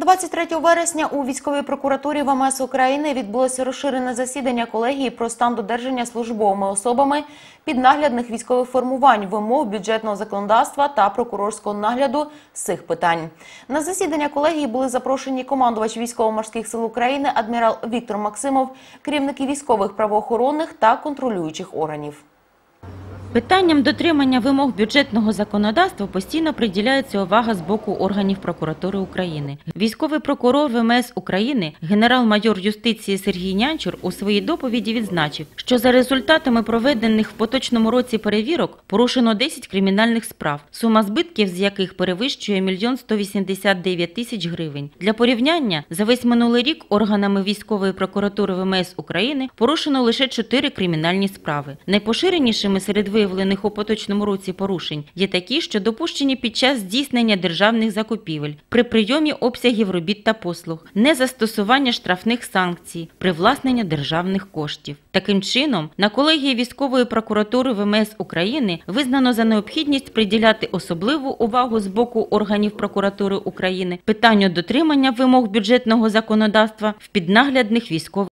23 вересня у військовій прокуратурі ВМС України відбулося розширене засідання колегії про стан додержання службовими особами піднаглядних військових формувань, вимог бюджетного законодавства та прокурорського нагляду з цих питань. На засідання колегії були запрошені командувач військово-морських сил України адмірал Віктор Максимов, керівники військових правоохоронних та контролюючих органів. Питанням дотримання вимог бюджетного законодавства постійно приділяється увага з боку органів прокуратури України. Військовий прокурор ВМС України, генерал-майор юстиції Сергій Нянчур у своїй доповіді відзначив, що за результатами проведених в поточному році перевірок порушено 10 кримінальних справ, сума збитків з яких перевищує 1 189 тисяч гривень. Для порівняння, за весь минулий рік органами військової прокуратури ВМС України порушено лише 4 кримінальні справи. Найпоширенішими серед виявлених у поточному році порушень є такі, що допущені під час здійснення державних закупівель, при прийомі обсягів робіт та послуг, незастосування штрафних санкцій, привласнення державних коштів. Таким чином, на колегії військової прокуратури ВМС України визнано за необхідність приділяти особливу увагу з боку органів прокуратури України питанню дотримання вимог бюджетного законодавства в піднаглядних військових